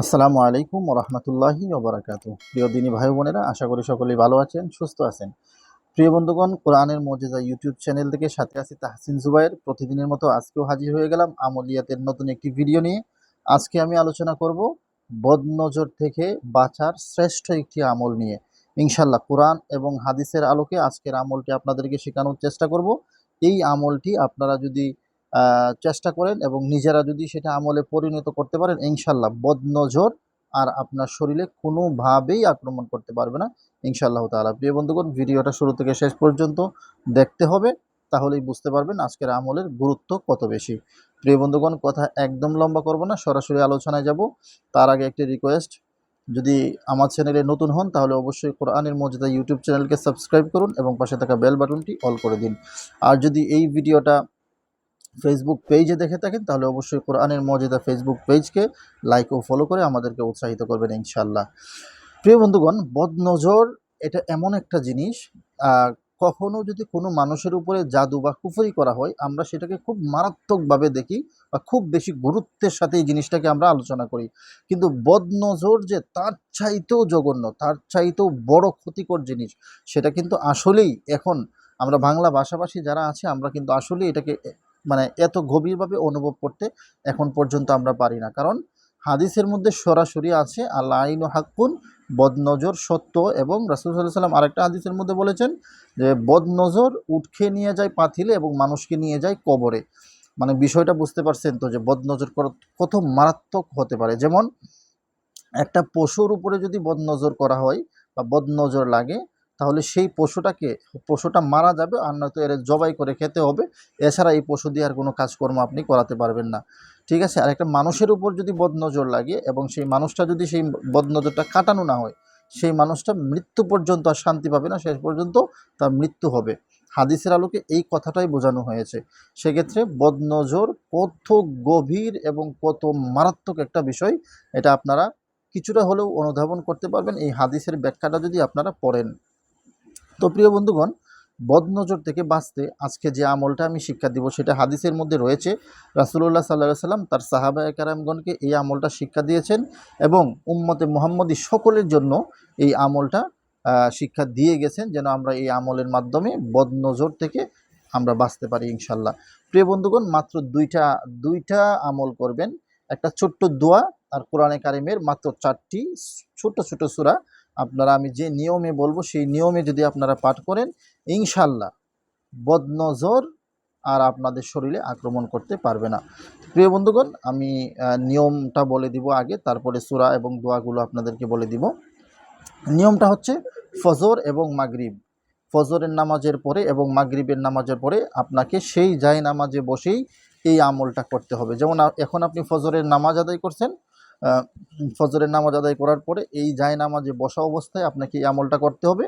আসসালামু আলাইকুম রহমতুল্লাহি ওবরাকাত প্রিয় দিনী ভাই বোনেরা, আশা করি সকলেই ভালো আছেন, সুস্থ আছেন। প্রিয় বন্ধুগণ, কোরআনের মজেজা ইউটিউব চ্যানেল থেকে সাথে আছি তাহসিন জুবাইর প্রতিদিনের মতো আজকেও হাজির হয়ে গেলাম আমলিয়াতের নতুন একটি ভিডিও নিয়ে। আজকে আমি আলোচনা করব বদনজর থেকে বাঁচার শ্রেষ্ঠ একটি আমল নিয়ে। ইনশাল্লাহ কোরআন এবং হাদিসের আলোকে আজকের আমলটি আপনাদেরকে শেখানোর চেষ্টা করব। এই আমলটি আপনারা যদি চেষ্টা করেন এবং নিজেরা যদি সেটা আমলে পরিণত করতে পারেন, ইনশাল্লাহ বদনজর আর আপনার শরীরে কোনোভাবেই আক্রমণ করতে পারবে না। ইনশাআল্লাহ তাআলা। প্রিয় বন্ধুগণ, ভিডিওটা শুরু থেকে শেষ পর্যন্ত দেখতে হবে, তাহলেই বুঝতে পারবেন আজকের আমলের গুরুত্ব কত বেশি। প্রিয় বন্ধুগণ, কথা একদম লম্বা করব না, সরাসরি আলোচনায় যাব। তার আগে একটি রিকোয়েস্ট যদি আমার চ্যানেলে নতুন হন, তাহলে অবশ্যই কোরআনের মর্যাদা ইউটিউব চ্যানেলকে সাবস্ক্রাইব করুন এবং পাশে থাকা বেল বাটনটি অল করে দিন। আর যদি এই ভিডিওটা ফেসবুক পেজে দেখে থাকেন, তাহলে অবশ্যই কোরআনের মজেদা ফেসবুক পেজকে লাইক ও ফলো করে আমাদেরকে উৎসাহিত করবেন ইনশাল্লাহ প্রিয় বন্ধুগণ, বদনজর এটা এমন একটা জিনিস কখনো যদি কোনো মানুষের উপরে জাদু বা কুফরি করা হয়, আমরা সেটাকে খুব মারাত্মকভাবে দেখি বা খুব বেশি গুরুত্বের সাথে এই জিনিসটাকে আমরা আলোচনা করি। কিন্তু বদনজর যে তার চাইতেও জঘন্য, তার চাইতেও বড় ক্ষতিকর জিনিস, সেটা কিন্তু আসলেই এখন আমরা বাংলা ভাষাভাষী যারা আছে, আমরা কিন্তু আসলেই এটাকে মানে এত গভীরভাবে অনুভব করতে এখন পর্যন্ত আমরা পারি না। কারণ হাদিসের মধ্যে সরাসরি আছে আল্লাহ আইন হাক্কুন, বদনজর সত্য এবং রাসুল সাল্লাহ সাল্লাম আরেকটা হাদিসের মধ্যে বলেছেন যে, বদনজর উঠকে নিয়ে যায় পাথিলে এবং মানুষকে নিয়ে যায় কবরে। মানে বিষয়টা বুঝতে পারছেন তো যে, বদনজর কত মারাত্মক হতে পারে। যেমন একটা পশুর উপরে যদি বদনজর করা হয় বা বদনজর লাগে তাহলে সেই পশুটাকে, পশুটা মারা যাবে আর নয়তো এর জবাই করে খেতে হবে। এছাড়া এই পশু দিয়ে আর কোনো কাজকর্ম আপনি করাতে পারবেন না। ঠিক আছে? আর একটা মানুষের উপর যদি বদনজর লাগে এবং সেই মানুষটা যদি সেই বদনজরটা কাটানো না হয়, সেই মানুষটা মৃত্যু পর্যন্ত আর শান্তি পাবে না, শেষ পর্যন্ত তার মৃত্যু হবে। হাদিসের আলোকে এই কথাটাই বোঝানো হয়েছে। সেক্ষেত্রে বদনজর কত গভীর এবং কত মারাত্মক একটা বিষয়, এটা আপনারা কিছুটা হলেও অনুধাবন করতে পারবেন। এই হাদিসের ব্যাখ্যাটা যদি আপনারা পড়েন। তো প্রিয় বন্ধুগণ, বদনজর থেকে বাঁচতে আজকে যে আমলটা আমি শিক্ষা দিব সেটা হাদিসের মধ্যে রয়েছে। রাসুল্লাহ সাল্লাহ সাল্লাম তার সাহাবা কারামগণকে এই আমলটা শিক্ষা দিয়েছেন এবং উম্মতে মোহাম্মদী সকলের জন্য এই আমলটা শিক্ষা দিয়ে গেছেন যেন আমরা এই আমলের মাধ্যমে বদনজর থেকে আমরা বাঁচতে পারি ইনশাল্লাহ প্রিয় বন্ধুগণ, মাত্র দুইটা দুইটা আমল করবেন। একটা ছোট্ট দোয়া, আর কোরআনে কারিমের মাত্র চারটি ছোট ছোট সূরা আপনারা আমি যে নিয়মে বলব, সেই নিয়মে যদি আপনারা পাঠ করেন ইনশাল্লাহ বদনজর আর আপনাদের শরীরে আক্রমণ করতে পারবে না। প্রিয় বন্ধুগণ, আমি নিয়মটা বলে দিব আগে, তারপরে সূরা এবং দোয়াগুলো আপনাদেরকে বলে দিব। নিয়মটা হচ্ছে ফজর এবং মাগরিব। ফজরের নামাজের পরে এবং মাগরিবের নামাজের পরে আপনাকে সেই জায় নামাজে বসেই এই আমলটা করতে হবে। যেমন এখন আপনি ফজরের নামাজ আদায় করছেন ফজরের নামাজ আদায় করার পরে এই জায় নামাজে বসা অবস্থায় আপনাকে এই আমলটা করতে হবে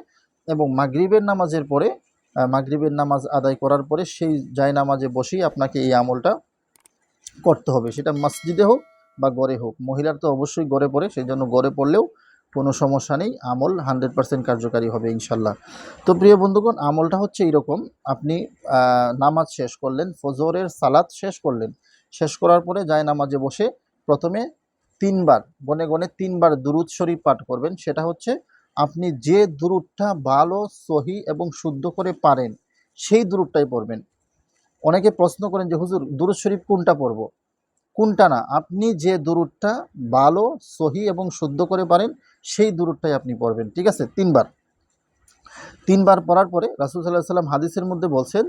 এবং মাগরিবের নামাজের পরে মাগরিবের নামাজ আদায় করার পরে সেই জায় নামাজে বসেই আপনাকে এই আমলটা করতে হবে। সেটা মসজিদে হোক বা গড়ে হোক। মহিলার তো অবশ্যই গড়ে পড়ে সেই জন্য গড়ে পড়লেও কোনো সমস্যা নেই। আমল হান্ড্রেড পার্সেন্ট কার্যকারী হবে ইনশাল্লাহ। তো প্রিয় বন্ধুগণ, আমলটা হচ্ছে এইরকম। আপনি নামাজ শেষ করলেন, ফজরের সালাত শেষ করলেন। শেষ করার পরে যায় নামাজে বসে প্রথমে তিনবার গনে গনে তিনবার দুরুদ শরীফ পাঠ করবেন। সেটা হচ্ছে, আপনি যে দুরুদটা ভালো, সহি এবং শুদ্ধ করে পারেন, সেই দুরুদটাই পড়বেন। অনেকে প্রশ্ন করেন যে, হুজুর, দুরুদ শরীফ কোনটা পড়ব? কোনটা না, আপনি যে দুরুদটা ভালো, সহি এবং শুদ্ধ করে পারেন, সেই দুরুদটাই আপনি পড়বেন। ঠিক আছে? তিনবার। তিনবার পড়ার পরে রাসুল সাল্লাহ সাল্লাম হাদিসের মধ্যে বলছেন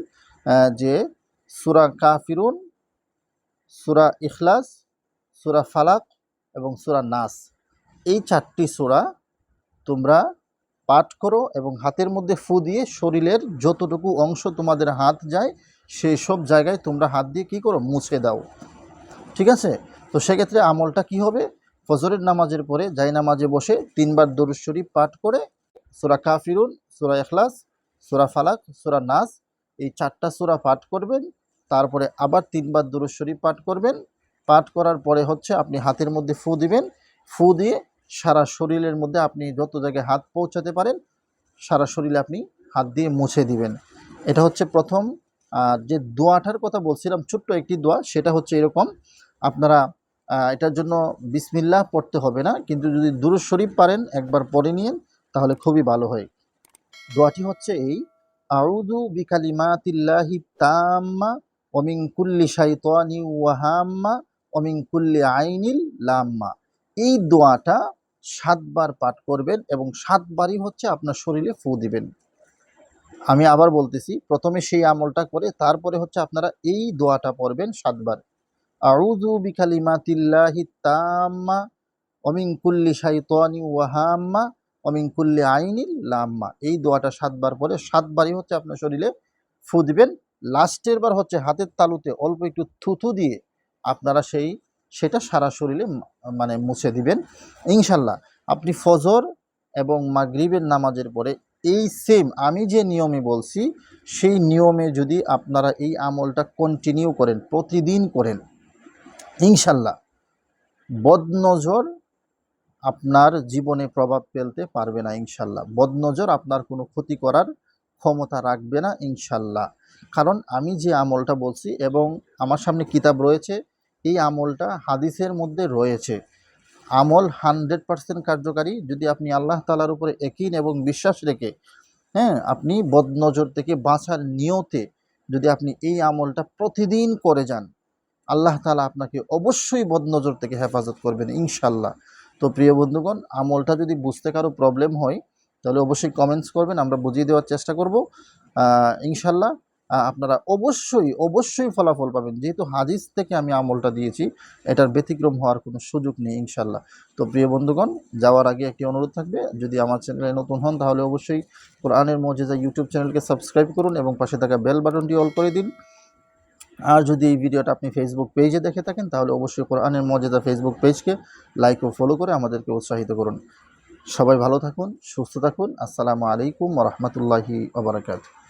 যে সুরা কাফিরুন, সুরা ইখলাস, সুরা ফালাক এবং সুরা নাস। এই চারটি সুরা তোমরা পাঠ করো এবং হাতের মধ্যে ফু দিয়ে শরীরের যতটুকু অংশ তোমাদের হাত যায়, সেই সব জায়গায় তোমরা হাত দিয়ে কী করো? মুছে দাও। ঠিক আছে? তো সেক্ষেত্রে আমলটা কি হবে? ফজরের নামাজের পরে যাই নামাজে বসে তিনবার দরুদ শরীফ পাঠ করে সুরা কাফিরুন, সুরা এখলাস সুরা ফালাক, সুরা নাস, এই চারটা সুরা পাঠ করবেন। তারপরে আবার তিনবার দরুদ শরীফ পাঠ করবেন। পাঠ করার পরে হচ্ছে আপনি হাতের মধ্যে ফু দিবেন। ফু দিয়ে সারা শরীরের মধ্যে আপনি যত জায়গায় হাত পৌঁছাতে পারেন, সারা শরীরে আপনি হাত দিয়ে মুছে দিবেন। এটা হচ্ছে প্রথম। আর যে দোয়াটার কথা বলছিলাম, ছোট্ট একটি দোয়া, সেটা হচ্ছে এরকম। আপনারা এটার জন্য বিসমিল্লাহ পড়তে হবে না, কিন্তু যদি দুরুদ শরীফ পারেন, একবার পড়ে নিন তাহলে খুবই ভালো হয়। দোয়াটি হচ্ছে এই, আউযু বিকালিমাতিল্লাহি তাম্মা ওমিন কুল্লি শাইতানি ওয়াহাম্মা ওমিন কুল্লি আইনিল লাম্মা। এই দোয়াটা সাতবার পাঠ করবেন এবং সাতবারই হচ্ছে আপনার শরীরে ফু দিবেন। আমি আবার বলতেছি, প্রথমে সেই আমলটা করে তারপরে হচ্ছে আপনারা এই দোয়াটা পড়বেন সাতবার। আউযু বিকালিমাতিল্লাহি তাম্মা ওমিন কুল্লি ওয়াহাম্মা, অমিন কুল্লি আইনিল লাম্মা। এই দোয়াটা সাতবার পরে সাতবারই হচ্ছে আপনার শরীরে ফু দিবেন। লাস্টের বার হচ্ছে হাতের তালুতে অল্প একটু থুথু দিয়ে আপনারা সেই, সেটা সারা শরীরে মানে মুছে দিবেন। ইনশাল্লাহ আপনি ফজর এবং মাগরিবের নামাজের পরে এই সেম আমি যে নিয়মে বলছি, সেই নিয়মে যদি আপনারা এই আমলটা কন্টিনিউ করেন, প্রতিদিন করেন, ইনশাল্লাহ বদনজর আপনার জীবনে প্রভাব ফেলতে পারবে না ইনশাল্লাহ। বদনজর আপনার কোনো ক্ষতি করার ক্ষমতা রাখবে না ইনশাল্লাহ। কারণ আমি যে আমলটা বলছি এবং আমার সামনে কিতাব রয়েছে এই আমলটা হাদিসের মধ্যে রয়েছে। আমল হান্ড্রেড পার্সেন্ট কার্যকারী। যদি আপনি আল্লাহ তালার উপরে একিন এবং বিশ্বাস রেখে হ্যাঁ আপনি বদনজর থেকে বাঁচার নিয়তে যদি আপনি এই আমলটা প্রতিদিন করে যান, আল্লাহ তালা আপনাকে অবশ্যই বদনজর থেকে হেফাজত করবেন ইনশাল্লাহ তো প্রিয় বন্ধুগণ, আমলটা যদি বুঝতে কারও প্রবলেম হয়, তাহলে অবশ্যই কমেন্টস করবেন, আমরা বুঝিয়ে দেওয়ার চেষ্টা করব। ইনশাল্লাহ আপনারা অবশ্যই অবশ্যই ফলাফল পাবেন। যেহেতু হাদিস থেকে আমি আমলটা দিয়েছি, এটার ব্যতিক্রম হওয়ার কোনো সুযোগ নেই ইনশাল্লাহ তো প্রিয় বন্ধুগণ, যাওয়ার আগে একটি অনুরোধ থাকবে। যদি আমার চ্যানেলে নতুন হন, তাহলে অবশ্যই কোরআনের মজেজা ইউটিউব চ্যানেলকে সাবস্ক্রাইব করুন এবং পাশে থাকা বেল বাটনটি অল করে দিন। আর যদি এই ভিডিওটা আপনি ফেসবুক পেজে দেখে থাকেন, তাহলে অবশ্যই কোরআনের মর্যাদা ফেসবুক পেজকে লাইক ও ফলো করে আমাদেরকে উৎসাহিত করুন। সবাই ভালো থাকুন, সুস্থ থাকুন। আসসালামু আলাইকুম রহমতুল্লাহি ওবরাকাতু